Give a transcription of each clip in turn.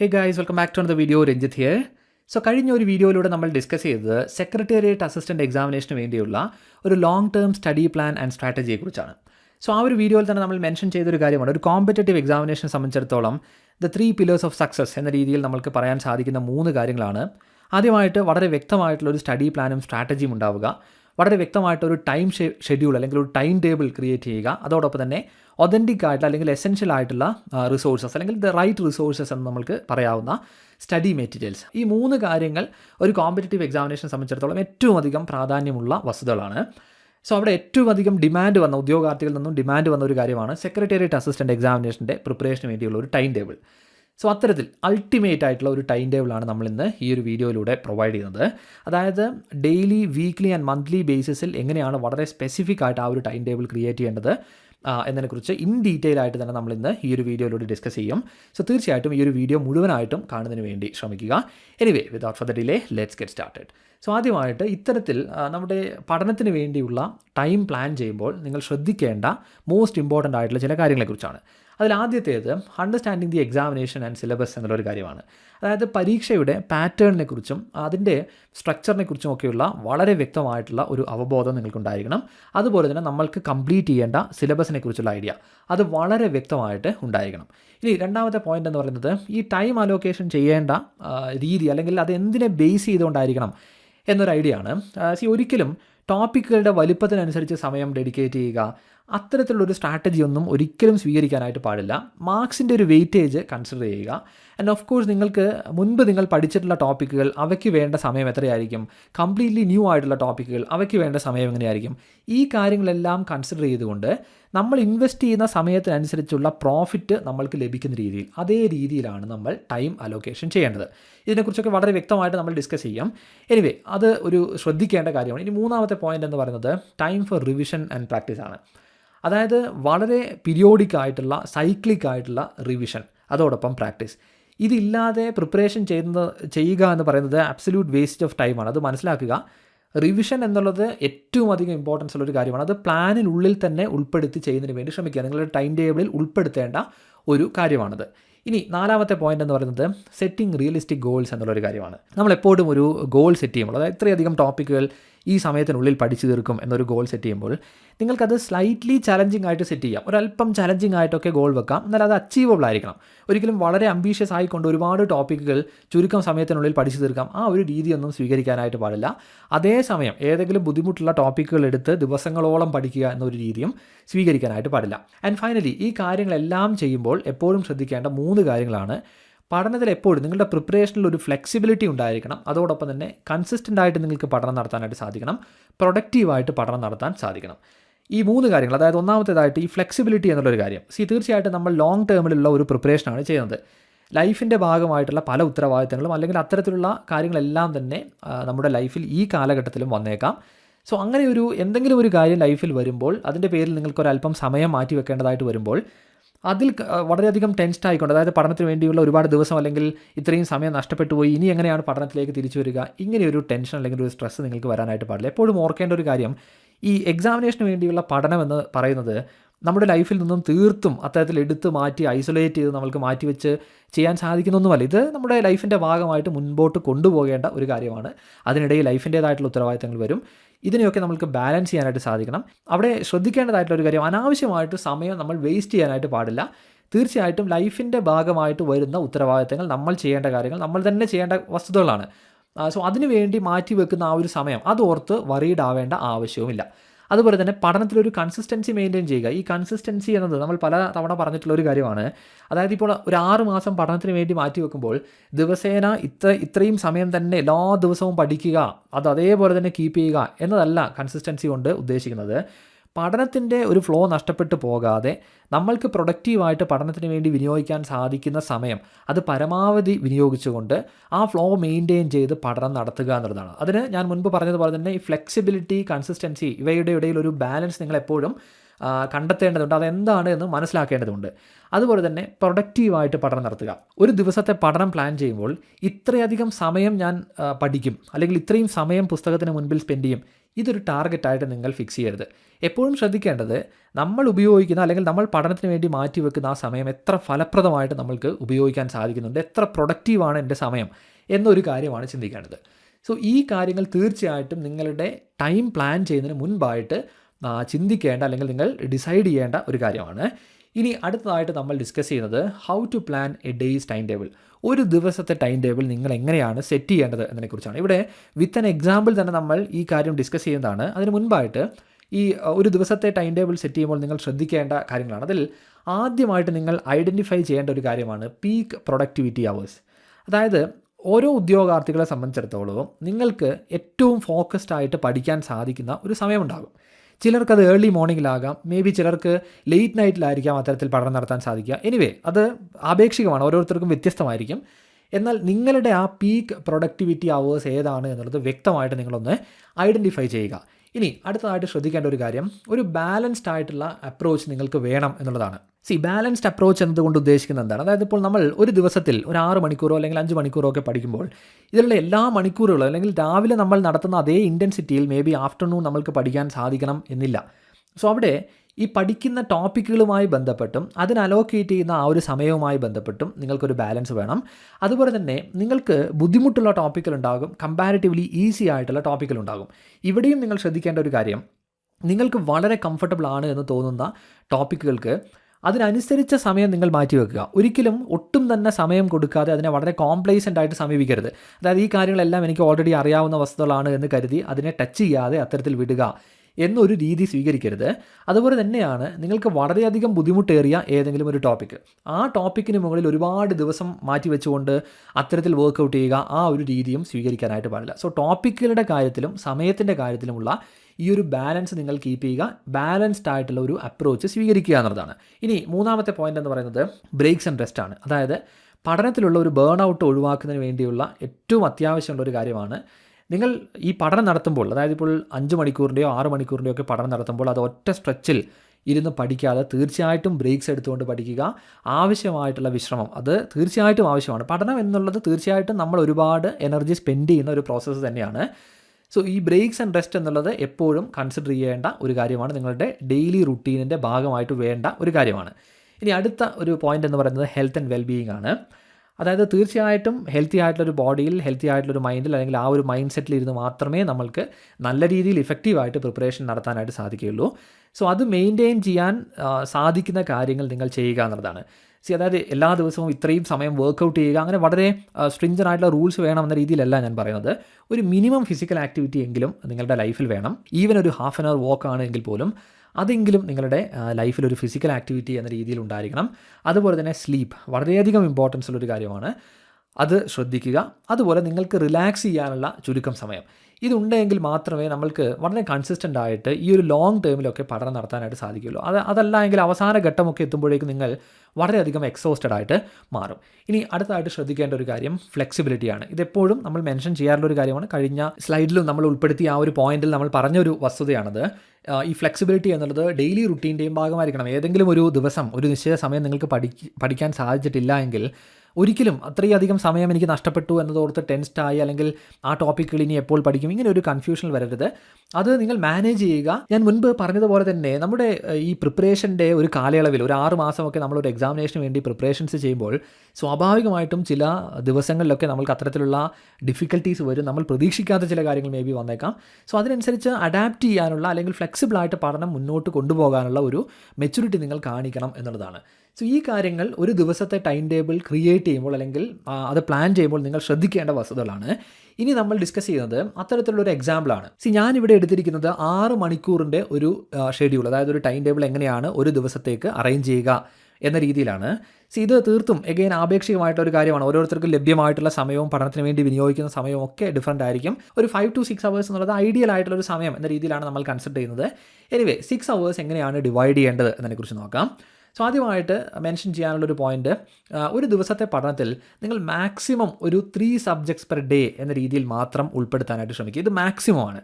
Hey guys welcome back to the video Ranjith here so കഴിഞ്ഞ ഒരു വീഡിയോയിലൂടെ നമ്മൾ ഡിസ്കസ് ചെയ്തത് സെക്രട്ടേറിയറ്റ് അസിസ്റ്റന്റ് എക്സാമിനേഷന് വേണ്ടിയുള്ള ഒരു long term study plan and സ്ട്രാറ്റജിയെക്കുറിച്ചാണ് so ആ ഒരു വീഡിയോയിൽ തന്നെ നമ്മൾ മെൻഷൻ ചെയ്തൊരു കാര്യമാണ് ഒരു കോമ്പറ്റേറ്റീവ് എക്സാമിനേഷനെ സംബന്ധിച്ചിടത്തോളം the three pillars of success എന്ന രീതിയിൽ നമുക്ക് പറയാൻ സാധിക്കുന്ന മൂന്ന് കാര്യങ്ങളാണ്. ആദ്യമായിട്ട് വളരെ വ്യക്തമായിട്ടുള്ള ഒരു സ്റ്റഡി പ്ലാനും സ്ട്രാറ്റജിയും ഉണ്ടാവുക. വളരെ വ്യക്തമായിട്ട് ഒരു ടൈം ഷെഡ്യൂൾ അല്ലെങ്കിൽ ഒരു ടൈം ടേബിൾ ക്രിയേറ്റ് ചെയ്യുക. അതോടൊപ്പം തന്നെ ഒതന്റിക് ആയിട്ടുള്ള അല്ലെങ്കിൽ എസെൻഷ്യൽ ആയിട്ടുള്ള റിസോഴ്സസ് അല്ലെങ്കിൽ ദ റൈറ്റ് റിസോഴ്സസ് എന്ന് നമുക്ക് പറയാവുന്ന സ്റ്റഡി മെറ്റീരിയൽസ് ഈ മൂന്ന് കാര്യങ്ങൾ ഒരു കോമ്പറ്റേറ്റീവ് എക്സാമിനേഷൻ സംബന്ധിച്ചിടത്തോളം ഏറ്റവും അധികം പ്രാധാന്യമുള്ള വസ്തുതകളാണ്. സോ അവിടെ ഏറ്റവും അധികം ഡിമാൻഡ് വന്ന ഉദ്യോഗാർത്ഥികളിൽ നിന്നും ഡിമാൻഡ് വന്ന ഒരു കാര്യമാണ് സെക്രട്ടേറിയറ്റ് അസിസ്റ്റന്റ് എക്സാമിനേഷന്റെ പ്രിപ്പറേഷന് വേണ്ടിയുള്ള ഒരു ടൈം ടേബിൾ സോ അത്തരത്തിൽ അൾട്ടിമേറ്റ് ആയിട്ടുള്ള ഒരു ടൈം ടേബിളാണ് നമ്മൾ ഇന്ന് ഈ ഒരു വീഡിയോയിലൂടെ പ്രൊവൈഡ് ചെയ്യുന്നത്. അതായത് ഡെയിലി വീക്ക്ലി ആൻഡ് മന്ത്ലി ബേസിസിൽ എങ്ങനെയാണ് വളരെ സ്പെസിഫിക് ആയിട്ട് ആ ഒരു ടൈം ടേബിൾ ക്രിയേറ്റ് ചെയ്യേണ്ടത് എന്നതിനെക്കുറിച്ച് ഇൻ ഡീറ്റെയിൽ ആയിട്ട് തന്നെ നമ്മൾ ഇന്ന് ഈ ഒരു വീഡിയോയിലൂടെ ഡിസ്കസ് ചെയ്യും. സോ തീർച്ചയായിട്ടും ഈ ഒരു വീഡിയോ മുഴുവനായിട്ടും കാണുന്നതിന് വേണ്ടി ശ്രമിക്കുക. Anyway without fur the delay let's get started so ആദ്യമായിട്ട് ഇത്തരത്തിൽ നമ്മുടെ പഠനത്തിന് വേണ്ടിയുള്ള ടൈം പ്ലാൻ ചെയ്യുമ്പോൾ നിങ്ങൾ ശ്രദ്ധിക്കേണ്ട മോസ്റ്റ് ഇമ്പോർട്ടന്റ് ആയിട്ടുള്ള ചില കാര്യങ്ങളെക്കുറിച്ചാണ്. അതിൽ ആദ്യത്തേത് understanding the examination and syllabus എന്നുള്ളൊരു കാര്യമാണ്. അതായത് പരീക്ഷയുടെ പാറ്റേണിനെ കുറിച്ചും അതിന്റെ സ്ട്രക്ചറിനെ കുറിച്ചും ഒക്കെയുള്ള വളരെ വ്യക്തമായിട്ടുള്ള ഒരു അവബോധം നിങ്ങൾക്കുണ്ടായിരിക്കണം. അതുപോലെ തന്നെ നമ്മൾക്ക് കംപ്ലീറ്റ് ചെയ്യേണ്ട സിലബസിനെ കുറിച്ചുള്ള ഐഡിയ അത് വളരെ വ്യക്തമായിട്ട് ഉണ്ടായിരിക്കണം. ഇനി രണ്ടാമത്തെ പോയിന്റ് എന്ന് പറയുന്നത് ഈ ടൈം അലോക്കേഷൻ ചെയ്യേണ്ട രീതി അല്ലെങ്കിൽ അത് എന്തിനെ ബേസ് ചെയ്തുകൊണ്ടായിരിക്കണം എന്നൊരു ഐഡിയ ആണ്. സി ഒരിക്കലും ടോപ്പിക്കുകളുടെ വലുപ്പത്തിനനുസരിച്ച് സമയം ഡെഡിക്കേറ്റ് ചെയ്യുക അത്തരത്തിലുള്ളൊരു സ്ട്രാറ്റജി ഒന്നും ഒരിക്കലും സ്വീകരിക്കാനായിട്ട് പാടില്ല. മാർക്സിന്റെ ഒരു വെയിറ്റേജ് കൺസിഡർ ചെയ്യുക. ആൻഡ് ഓഫ് കോഴ്സ് നിങ്ങൾക്ക് മുൻപ് നിങ്ങൾ പഠിച്ചിട്ടുള്ള ടോപ്പിക്കുകൾ അവയ്ക്ക് വേണ്ട സമയം എത്രയായിരിക്കും? കംപ്ലീറ്റ്ലി ന്യൂ ആയിട്ടുള്ള ടോപ്പിക്കുകൾ അവയ്ക്ക് വേണ്ട സമയം എങ്ങനെയായിരിക്കും? ഈ കാര്യങ്ങളെല്ലാം കൺസിഡർ ചെയ്തുകൊണ്ട് നമ്മൾ ഇൻവെസ്റ്റ് ചെയ്യുന്ന സമയത്തിനനുസരിച്ചുള്ള പ്രോഫിറ്റ് നമ്മൾക്ക് ലഭിക്കുന്ന രീതിയിൽ അതേ രീതിയിലാണ് നമ്മൾ ടൈം അലോക്കേഷൻ ചെയ്യേണ്ടത്. ഇതിനെക്കുറിച്ചൊക്കെ വളരെ വ്യക്തമായിട്ട് നമ്മൾ ഡിസ്കസ് ചെയ്യാം. എനിവേ അത് ഒരു ശ്രദ്ധിക്കേണ്ട കാര്യമാണ്. ഇനി മൂന്നാമത്തെ പോയിന്റ് എന്ന് പറയുന്നത് time for revision and practice ആണ്. അതായത് വളരെ പീരിയോഡിക് ആയിട്ടുള്ള സൈക്ലിക് ആയിട്ടുള്ള റിവിഷൻ അതോടൊപ്പം പ്രാക്ടീസ് ഇതില്ലാതെ പ്രിപ്പറേഷൻ ചെയ്യുന്ന ചെയ്യുക എന്ന് പറയുന്നത് അബ്സല്യൂട്ട് വേസ്റ്റ് ഓഫ് ടൈമാണ് അത് മനസ്സിലാക്കുക. റിവിഷൻ എന്നുള്ളത് ഏറ്റവും അധികം ഇമ്പോർട്ടൻസ് ഉള്ളൊരു കാര്യമാണ്. അത് പ്ലാനിനുള്ളിൽ തന്നെ ഉൾപ്പെടുത്തി ചെയ്യുന്നതിന് വേണ്ടി ശ്രമിക്കുക. നിങ്ങളുടെ ടൈം ടേബിളിൽ ഉൾപ്പെടുത്തേണ്ട ഒരു കാര്യമാണത്. ഇനി നാലാമത്തെ പോയിന്റ് എന്ന് പറയുന്നത് സെറ്റിംഗ് റിയലിസ്റ്റിക് ഗോൾസ് എന്നുള്ളൊരു കാര്യമാണ്. നമ്മൾ എപ്പോഴും ഒരു ഗോൾ സെറ്റ് ചെയ്യുമ്പോൾ അതായത് ഇത്രയധികം ടോപ്പിക്കുകൾ ഈ സമയത്തിനുള്ളിൽ പഠിച്ചു തീർക്കും എന്നൊരു ഗോൾ സെറ്റ് ചെയ്യുമ്പോൾ നിങ്ങൾക്കത് സ്ലൈറ്റ്ലി ചലഞ്ചിങ് ആയിട്ട് സെറ്റ് ചെയ്യാം. ഒരല്പം ചലഞ്ചിങ് ആയിട്ടൊക്കെ ഗോൾ വെക്കാം. എന്നാൽ അത് അച്ചീവബിൾ ആയിരിക്കണം. ഒരിക്കലും വളരെ അംബീഷ്യസ് ആയിക്കൊണ്ട് ഒരുപാട് ടോപ്പിക്കുകൾ ചുരുക്കം സമയത്തിനുള്ളിൽ പഠിച്ചു തീർക്കാം. ആ ഒരു രീതിയൊന്നും സ്വീകരിക്കാനായിട്ട് പാടില്ല. അതേസമയം ഏതെങ്കിലും ബുദ്ധിമുട്ടുള്ള ടോപ്പിക്കുകൾ എടുത്ത് ദിവസങ്ങളോളം പഠിക്കുക എന്നൊരു രീതിയും സ്വീകരിക്കാനായിട്ട് പാടില്ല. ആൻഡ് ഫൈനലി ഈ കാര്യങ്ങളെല്ലാം ചെയ്യുമ്പോൾ എപ്പോഴും ശ്രദ്ധിക്കേണ്ട മൂന്ന് കാര്യങ്ങളാണ്. പഠനത്തിൽ എപ്പോഴും നിങ്ങളുടെ പ്രിപ്പറേഷനിൽ ഒരു ഫ്ലെക്സിബിലിറ്റി ഉണ്ടായിരിക്കണം. അതോടൊപ്പം തന്നെ കൺസിസ്റ്റന്റ് ആയിട്ട് നിങ്ങൾക്ക് പഠനം നടത്താനായിട്ട് സാധിക്കണം. പ്രൊഡക്റ്റീവായിട്ട് പഠനം നടത്താൻ സാധിക്കണം. ഈ മൂന്ന് കാര്യങ്ങൾ അതായത് ഒന്നാമത്തേതായിട്ട് ഈ ഫ്ലെക്സിബിലിറ്റി എന്നുള്ളൊരു കാര്യം. സി തീർച്ചയായിട്ടും നമ്മൾ ലോങ് ടേമിലുള്ള ഒരു പ്രിപ്പറേഷനാണ് ചെയ്യുന്നത്. ലൈഫിന്റെ ഭാഗമായിട്ടുള്ള പല ഉത്തരവാദിത്തങ്ങളും അല്ലെങ്കിൽ അത്തരത്തിലുള്ള കാര്യങ്ങളെല്ലാം തന്നെ നമ്മുടെ ലൈഫിൽ ഈ കാലഘട്ടത്തിലും വന്നേക്കാം. സോ അങ്ങനെ ഒരു എന്തെങ്കിലും ഒരു കാര്യം ലൈഫിൽ വരുമ്പോൾ അതിന്റെ പേരിൽ നിങ്ങൾക്ക് ഒരല്പം സമയം മാറ്റി വെക്കേണ്ടതായിട്ട് വരുമ്പോൾ അതിൽ വളരെയധികം ടെൻസ്ഡ് ആയിക്കൊണ്ട് അതായത് പഠനത്തിന് വേണ്ടിയുള്ള ഒരുപാട് ദിവസം അല്ലെങ്കിൽ ഇത്രയും സമയം നഷ്ടപ്പെട്ടു പോയി ഇനി എങ്ങനെയാണ് പഠനത്തിലേക്ക് തിരിച്ചു വരിക? ഇങ്ങനെയൊരു ടെൻഷൻ അല്ലെങ്കിൽ ഒരു സ്ട്രെസ് നിങ്ങൾക്ക് വരാനായിട്ട് പാടില്ല. എപ്പോഴും ഓർക്കേണ്ട ഒരു കാര്യം ഈ എക്സാമിനേഷന് വേണ്ടിയുള്ള പഠനം എന്ന് പറയുന്നത് നമ്മുടെ ലൈഫിൽ നിന്നും തീർത്തും അത്തരത്തിൽ എടുത്ത് മാറ്റി ഐസൊലേറ്റ് ചെയ്ത് നമ്മൾക്ക് മാറ്റിവെച്ച് ചെയ്യാൻ സാധിക്കുന്നൊന്നുമല്ല. ഇത് നമ്മുടെ ലൈഫിന്റെ ഭാഗമായിട്ട് മുൻപോട്ട് കൊണ്ടുപോകേണ്ട ഒരു കാര്യമാണ്. അതിനിടയിൽ ലൈഫിന്റേതായിട്ടുള്ള ഉത്തരവാദിത്തങ്ങൾ വരും. ഇതിനെയൊക്കെ നമുക്ക് ബാലൻസ് ചെയ്യാനായിട്ട് സാധിക്കണം. അവിടെ ശ്രദ്ധിക്കേണ്ടതായിട്ടുള്ള ഒരു കാര്യം അനാവശ്യമായിട്ട് സമയം നമ്മൾ വേസ്റ്റ് ചെയ്യാനായിട്ട് പാടില്ല. തീർച്ചയായിട്ടും ലൈഫിന്റെ ഭാഗമായിട്ട് വരുന്ന ഉത്തരവാദിത്തങ്ങൾ നമ്മൾ ചെയ്യേണ്ട കാര്യങ്ങൾ നമ്മൾ തന്നെ ചെയ്യേണ്ട വസ്തുതകളാണ്. സോ അതിനുവേണ്ടി മാറ്റി വെക്കുന്ന ആ ഒരു സമയം അത് ഓർത്ത് വറീഡ് ആവേണ്ട ആവശ്യവുമില്ല. അതുപോലെ തന്നെ പഠനത്തിലൊരു കൺസിസ്റ്റൻസി മെയിന്റെയിൻ ചെയ്യുക. ഈ കൺസിസ്റ്റൻസി എന്നത് നമ്മൾ പല തവണ പറഞ്ഞിട്ടുള്ള ഒരു കാര്യമാണ്. അതായത് ഇപ്പോൾ ഒരു ആറ് മാസം പഠനത്തിന് വേണ്ടി മാറ്റി വെക്കുമ്പോൾ ദിവസേന ഇത്ര ഇത്രയും സമയം തന്നെ എല്ലാ ദിവസവും പഠിക്കുക അത് അതേപോലെ തന്നെ കീപ്പ് ചെയ്യുക എന്നതല്ല കൺസിസ്റ്റൻസി കൊണ്ട് ഉദ്ദേശിക്കുന്നത്. പഠനത്തിന്റെ ഒരു ഫ്ലോ നഷ്ടപ്പെട്ടു പോകാതെ നമ്മൾക്ക് പ്രൊഡക്റ്റീവായിട്ട് പഠനത്തിന് വേണ്ടി വിനിയോഗിക്കാൻ സാധിക്കുന്ന സമയം അത് പരമാവധി വിനിയോഗിച്ചുകൊണ്ട് ആ ഫ്ലോ മെയിന്റെയിൻ ചെയ്ത് പഠനം നടത്തുക എന്നുള്ളതാണ്. അതിന് ഞാൻ മുൻപ് പറഞ്ഞതുപോലെ തന്നെ ഈ ഫ്ലെക്സിബിലിറ്റി കൺസിസ്റ്റൻസി ഇവയുടെ ഇടയിൽ ഒരു ബാലൻസ് നിങ്ങൾ എപ്പോഴും കണ്ടെത്തേണ്ടതുണ്ട്. അതെന്താണ് എന്ന് മനസ്സിലാക്കേണ്ടതുണ്ട്. അതുപോലെ തന്നെ പ്രൊഡക്റ്റീവായിട്ട് പഠനം നടത്തുക. ഒരു ദിവസത്തെ പഠനം പ്ലാൻ ചെയ്യുമ്പോൾ ഇത്രയധികം സമയം ഞാൻ പഠിക്കും. അല്ലെങ്കിൽ ഇത്രയും സമയം പുസ്തകത്തിന് മുൻപിൽ സ്പെൻഡ് ചെയ്യും. ഇതൊരു ടാർഗറ്റായിട്ട് നിങ്ങൾ ഫിക്സ് ചെയ്യരുത്. എപ്പോഴും ശ്രദ്ധിക്കേണ്ടത് നമ്മൾ ഉപയോഗിക്കുന്ന അല്ലെങ്കിൽ നമ്മൾ പഠനത്തിന് വേണ്ടി മാറ്റി വെക്കുന്ന ആ സമയം എത്ര ഫലപ്രദമായിട്ട് നമ്മൾക്ക് ഉപയോഗിക്കാൻ സാധിക്കുന്നുണ്ട്. എത്ര പ്രൊഡക്റ്റീവാണ് എന്റെ സമയം എന്നൊരു കാര്യമാണ് ചിന്തിക്കേണ്ടത്. സോ ഈ കാര്യങ്ങൾ തീർച്ചയായിട്ടും നിങ്ങളുടെ ടൈം പ്ലാൻ ചെയ്യുന്നതിന് മുൻപായിട്ട് ചിന്തിക്കേണ്ട അല്ലെങ്കിൽ നിങ്ങൾ ഡിസൈഡ് ചെയ്യേണ്ട ഒരു കാര്യമാണ്. ഇനി അടുത്തതായിട്ട് നമ്മൾ ഡിസ്കസ് ചെയ്യുന്നത് how to plan a day's time table ഒരു ദിവസത്തെ ടൈം ടേബിൾ നിങ്ങൾ എങ്ങനെയാണ് സെറ്റ് ചെയ്യേണ്ടത് എന്നതിനെക്കുറിച്ചാണ്. ഇവിടെ വിത്ത് ആൻ എക്സാമ്പിൾ തന്നെ നമ്മൾ ഈ കാര്യം ഡിസ്കസ് ചെയ്യുന്നതാണ്. അതിന് മുൻപായിട്ട് ഈ ഒരു ദിവസത്തെ ടൈം ടേബിൾ സെറ്റ് ചെയ്യുമ്പോൾ നിങ്ങൾ ശ്രദ്ധിക്കേണ്ട കാര്യങ്ങളാണ്. അതിൽ ആദ്യമായിട്ട് നിങ്ങൾ ഐഡന്റിഫൈ ചെയ്യേണ്ട ഒരു കാര്യമാണ് പീക്ക് പ്രൊഡക്ടിവിറ്റി അവേഴ്സ് അതായത് ഓരോ ഉദ്യോഗാർത്ഥികളെ സംബന്ധിച്ചിടത്തോളം നിങ്ങൾക്ക് ഏറ്റവും ഫോക്കസ്ഡ് ആയിട്ട് പഠിക്കാൻ സാധിക്കുന്ന ഒരു സമയമുണ്ടാകും. ചിലർക്ക് അത് ഏർലി മോർണിംഗിലാകാം മേ ബി ചിലർക്ക് ലേറ്റ് നൈറ്റിലായിരിക്കാം അത്തരത്തിൽ പഠനം നടത്താൻ സാധിക്കുക. എനിവേ അത് ആപേക്ഷികമാണ്. ഓരോരുത്തർക്കും വ്യത്യസ്തമായിരിക്കും. എന്നാൽ നിങ്ങളുടെ ആ പീക്ക് പ്രൊഡക്ടിവിറ്റി അവേഴ്സ് ഏതാണ് എന്നുള്ളത് വ്യക്തമായിട്ട് നിങ്ങളൊന്ന് ഐഡന്റിഫൈ ചെയ്യുക. ഇനി അടുത്തതായിട്ട് ശ്രദ്ധിക്കേണ്ട ഒരു കാര്യം ഒരു ബാലൻസ്ഡ് ആയിട്ടുള്ള അപ്രോച്ച് നിങ്ങൾക്ക് വേണം എന്നുള്ളതാണ്. സി ബാലൻസ്ഡ് അപ്രോച്ച് എന്നതുകൊണ്ട് ഉദ്ദേശിക്കുന്നത് എന്താണ്? അതായത് ഇപ്പോൾ നമ്മൾ ഒരു ദിവസത്തിൽ ഒരു ആറ് മണിക്കൂറോ അല്ലെങ്കിൽ അഞ്ച് മണിക്കൂറോ ഒക്കെ പഠിക്കുമ്പോൾ ഇതിലുള്ള എല്ലാ മണിക്കൂറുകളും അല്ലെങ്കിൽ രാവിലെ നമ്മൾ നടത്തുന്ന അതേ ഇന്റൻസിറ്റിയിൽ മേ ബി ആഫ്റ്റർനൂൺ നമ്മൾക്ക് പഠിക്കാൻ സാധിക്കണം എന്നില്ല. സോ അവിടെ ഈ പഠിക്കുന്ന ടോപ്പിക്കുകളുമായി ബന്ധപ്പെട്ടും അതിന് അലോക്കേറ്റ് ചെയ്യുന്ന ആ ഒരു സമയവുമായി ബന്ധപ്പെട്ടും നിങ്ങൾക്കൊരു ബാലൻസ് വേണം. അതുപോലെ തന്നെ നിങ്ങൾക്ക് ബുദ്ധിമുട്ടുള്ള ടോപ്പിക്കുകളുണ്ടാകും കമ്പാരിറ്റീവ്ലി ഈസി ആയിട്ടുള്ള ടോപ്പിക്കുകളുണ്ടാകും ഇവിടെയും നിങ്ങൾ ശ്രദ്ധിക്കേണ്ട ഒരു കാര്യം നിങ്ങൾക്ക് വളരെ കംഫർട്ടബിൾ ആണ് എന്ന് തോന്നുന്ന ടോപ്പിക്കുകൾക്ക് അതിനനുസരിച്ച സമയം നിങ്ങൾ മാറ്റി മാറ്റിവെക്കുക ഒരിക്കലും ഒട്ടും തന്നെ സമയം കൊടുക്കാതെ അതിനെ വളരെ കോംപ്ലേസന്റ് ആയിട്ട് സമീപിക്കരുത്. അതായത് ഈ കാര്യങ്ങളെല്ലാം എനിക്ക് ഓൾറെഡി അറിയാവുന്ന വസ്തുക്കളാണ് എന്ന് കരുതി അതിനെ ടച്ച് ചെയ്യാതെ അത്തരത്തിൽ വിടുക. എന്നൊരു രീതി സ്വീകരിക്കരുത്. അതുപോലെ തന്നെയാണ് നിങ്ങൾക്ക് വളരെയധികം ബുദ്ധിമുട്ടേറിയ ഏതെങ്കിലും ഒരു ടോപ്പിക്ക് ആ ടോപ്പിക്കിന് മുകളിൽ ഒരുപാട് ദിവസം മാറ്റി വെച്ചുകൊണ്ട് അത്തരത്തിൽ വർക്കൗട്ട് ചെയ്യുക ആ ഒരു രീതിയും സ്വീകരിക്കാനായിട്ട് പാടില്ല. സോ ടോപ്പിക്കുകളുടെ കാര്യത്തിലും സമയത്തിന്റെ കാര്യത്തിലുമുള്ള ഈ ഒരു ബാലൻസ് നിങ്ങൾ കീപ്പ് ചെയ്യുക. ബാലൻസ്ഡ് ആയിട്ടുള്ള ഒരു അപ്രോച്ച് സ്വീകരിക്കുക എന്നുള്ളതാണ്. ഇനി മൂന്നാമത്തെ പോയിന്റ് എന്ന് പറയുന്നത് ബ്രേക്സ് ആൻഡ് റെസ്റ്റ് ആണ്. അതായത് പഠനത്തിലുള്ള ഒരു ബേൺ ഔട്ട് ഒഴിവാക്കുന്നതിന് വേണ്ടിയുള്ള ഏറ്റവും അത്യാവശ്യമുള്ള ഒരു കാര്യമാണ് നിങ്ങൾ ഈ പഠനം നടത്തുമ്പോൾ അതായത് ഇപ്പോൾ അഞ്ച് മണിക്കൂറിന്റെയോ ആറ് മണിക്കൂറിന്റെയോ ഒക്കെ പഠനം നടത്തുമ്പോൾ അത് ഒറ്റ സ്ട്രെച്ചിൽ ഇരുന്ന് പഠിക്കാതെ തീർച്ചയായിട്ടും ബ്രേക്സ് എടുത്തുകൊണ്ട് പഠിക്കുക ആവശ്യമായിട്ടുള്ള വിശ്രമം. അത് തീർച്ചയായിട്ടും ആവശ്യമാണ്. പഠനം എന്നുള്ളത് തീർച്ചയായിട്ടും നമ്മൾ ഒരുപാട് എനർജി സ്പെൻഡ് ചെയ്യുന്ന ഒരു പ്രോസസ്സ് തന്നെയാണ്. സോ ഈ ബ്രേക്സ് ആൻഡ് റെസ്റ്റ് എന്നുള്ളത് എപ്പോഴും കൺസിഡർ ചെയ്യേണ്ട ഒരു കാര്യമാണ്. നിങ്ങളുടെ ഡെയിലി റുട്ടീനിന്റെ ഭാഗമായിട്ട് വേണ്ട ഒരു കാര്യമാണ്. ഇനി അടുത്ത ഒരു പോയിന്റ് എന്ന് പറയുന്നത് ഹെൽത്ത് ആൻഡ് വെൽബീയിങ് ആണ്. അതായത് തീർച്ചയായിട്ടും ഹെൽത്തി ആയിട്ടുള്ള ഒരു ബോഡിയിൽ ഹെൽത്തി ആയിട്ടുള്ളൊരു മൈൻഡിൽ അല്ലെങ്കിൽ ആ ഒരു മൈൻഡ് സെറ്റിൽ ഇരുന്ന് മാത്രമേ നമ്മൾക്ക് നല്ല രീതിയിൽ ഇഫക്റ്റീവായിട്ട് പ്രിപ്പറേഷൻ നടത്താനായിട്ട് സാധിക്കുകയുള്ളൂ. സോ അത് മെയിന്റെയിൻ ചെയ്യാൻ സാധിക്കുന്ന കാര്യങ്ങൾ നിങ്ങൾ ചെയ്യുക എന്നുള്ളതാണ്. സി അതായത് എല്ലാ ദിവസവും ഇത്രയും സമയം വർക്കൗട്ട് ചെയ്യുക അങ്ങനെ വളരെ സ്ട്രിഞ്ചർ ആയിട്ടുള്ള റൂൾസ് വേണം എന്ന രീതിയിലല്ല ഞാൻ പറയുന്നത്. ഒരു മിനിമം ഫിസിക്കൽ ആക്ടിവിറ്റി എങ്കിലും നിങ്ങളുടെ ലൈഫിൽ വേണം. ഈവൻ ഒരു ഹാഫ് ആൻ അവർ വോക്ക് ആണെങ്കിൽ പോലും അതെങ്കിലും നിങ്ങളുടെ ലൈഫിൽ ഒരു ഫിസിക്കൽ ആക്ടിവിറ്റി എന്ന രീതിയിൽ ഉണ്ടായിരിക്കണം. അതുപോലെ തന്നെ സ്ലീപ്പ് വളരെയധികം ഇമ്പോർട്ടൻസ് ഉള്ളൊരു കാര്യമാണ്. അത് ശ്രദ്ധിക്കുക. അതുപോലെ നിങ്ങൾക്ക് റിലാക്സ് ചെയ്യാനുള്ള ചുരുക്കം സമയം. ഇതുണ്ടെങ്കിൽ മാത്രമേ നമ്മൾക്ക് വളരെ കൺസിസ്റ്റന്റ് ആയിട്ട് ഈ ഒരു ലോങ് ടേമിലൊക്കെ പഠനം നടത്താനായിട്ട് സാധിക്കുള്ളൂ അത് അതല്ല എങ്കിൽ അവസാന ഘട്ടമൊക്കെ എത്തുമ്പോഴേക്കും നിങ്ങൾ വളരെയധികം എക്സോസ്റ്റഡ് ആയിട്ട് മാറും. ഇനി അടുത്തായിട്ട് ശ്രദ്ധിക്കേണ്ട ഒരു കാര്യം ഫ്ലെക്സിബിലിറ്റിയാണ് ഇതെപ്പോഴും നമ്മൾ മെൻഷൻ ചെയ്യാറുള്ള ഒരു കാര്യമാണ്. കഴിഞ്ഞ സ്ലൈഡിലും നമ്മൾ ഉൾപ്പെടുത്തിയ ആ ഒരു പോയിന്റിൽ നമ്മൾ പറഞ്ഞൊരു വസ്തുതയാണത്. ഈ ഫ്ലെക്സിബിലിറ്റി എന്നുള്ളത് ഡെയിലി റുട്ടീന്റെയും ഭാഗമായിരിക്കണം. ഏതെങ്കിലും ഒരു ദിവസം ഒരു നിശ്ചിത സമയം നിങ്ങൾക്ക് പഠിക്കാൻ സാധിച്ചിട്ടില്ല എങ്കിൽ ഒരിക്കലും അത്രയധികം സമയം എനിക്ക് നഷ്ടപ്പെട്ടു എന്നതോർത്ത് ടെൻസ്ഡ് ആയി അല്ലെങ്കിൽ ആ ടോപ്പിക്കുകൾ ഇനി എപ്പോൾ പഠിക്കും? ഇങ്ങനെ ഒരു കൺഫ്യൂഷൻ വരരുത്. അത് നിങ്ങൾ മാനേജ് ചെയ്യുക. ഞാൻ മുൻപ് പറഞ്ഞതുപോലെ തന്നെ നമ്മുടെ ഈ പ്രിപ്പറേഷന്റെ ഒരു കാലയളവിൽ ഒരു ആറ് മാസമൊക്കെ നമ്മളൊരു എക്സാമിനേഷന് വേണ്ടി പ്രിപ്പറേഷൻസ് ചെയ്യുമ്പോൾ സ്വാഭാവികമായിട്ടും ചില ദിവസങ്ങളിലൊക്കെ നമ്മൾക്ക് അത്തരത്തിലുള്ള ഡിഫിക്കൽട്ടീസ് വരും. നമ്മൾ പ്രതീക്ഷിക്കാത്ത ചില കാര്യങ്ങൾ മേ ബി വന്നേക്കാം. സോ അതിനനുസരിച്ച് അഡാപ്റ്റ് ചെയ്യാനുള്ള അല്ലെങ്കിൽ ഫ്ലെക്സിബിളായിട്ട് പഠനം മുന്നോട്ട് കൊണ്ടുപോകാനുള്ള ഒരു മെച്യൂരിറ്റി നിങ്ങൾ കാണിക്കണം എന്നുള്ളതാണ്. സോ ഈ കാര്യങ്ങൾ ഒരു ദിവസത്തെ ടൈം ടേബിൾ ക്രിയേറ്റ് ചെയ്യുമ്പോൾ അല്ലെങ്കിൽ അത് പ്ലാൻ ചെയ്യുമ്പോൾ നിങ്ങൾ ശ്രദ്ധിക്കേണ്ട വസ്തുതകളാണ്. ഇനി നമ്മൾ ഡിസ്കസ് ചെയ്യുന്നത് അത്തരത്തിലുള്ള ഒരു എക്സാമ്പിളാണ് സി ഞാൻ ഇവിടെ എടുത്തിരിക്കുന്നത് ആറ് മണിക്കൂറിന്റെ ഒരു ഷെഡ്യൂൾ അതായത് ഒരു ടൈം ടേബിൾ എങ്ങനെയാണ് ഒരു ദിവസത്തേക്ക് അറേഞ്ച് ചെയ്യുക എന്ന രീതിയിലാണ്. സി ഇത് തീർത്തും എഗെയിൻ ആപേക്ഷികമായിട്ടുള്ള ഒരു കാര്യമാണ്. ഓരോരുത്തർക്കും ലഭ്യമായിട്ടുള്ള സമയവും പഠനത്തിന് വേണ്ടി വിനിയോഗിക്കുന്ന സമയവും ഒക്കെ ഡിഫറന്റ് ആയിരിക്കും. ഒരു ഫൈവ് ടു സിക്സ് അവേഴ്സ് എന്നുള്ളത് ഐഡിയൽ ആയിട്ടുള്ള ഒരു സമയം എന്ന രീതിയിലാണ് നമ്മൾ കൺസിഡർ ചെയ്യുന്നത്. എനിവേ സിക്സ് അവേഴ്സ് എങ്ങനെയാണ് ഡിവൈഡ് ചെയ്യേണ്ടത് എന്നതിനെക്കുറിച്ച് നോക്കാം. സോ ആദ്യമായിട്ട് മെൻഷൻ ചെയ്യാനുള്ളൊരു പോയിന്റ് ഒരു ദിവസത്തെ പഠനത്തിൽ നിങ്ങൾ മാക്സിമം ഒരു ത്രീ സബ്ജക്ട്സ് പെർ ഡേ എന്ന രീതിയിൽ മാത്രം ഉൾപ്പെടുത്താനായിട്ട് ശ്രമിക്കുക. ഇത് മാക്സിമം ആണ്.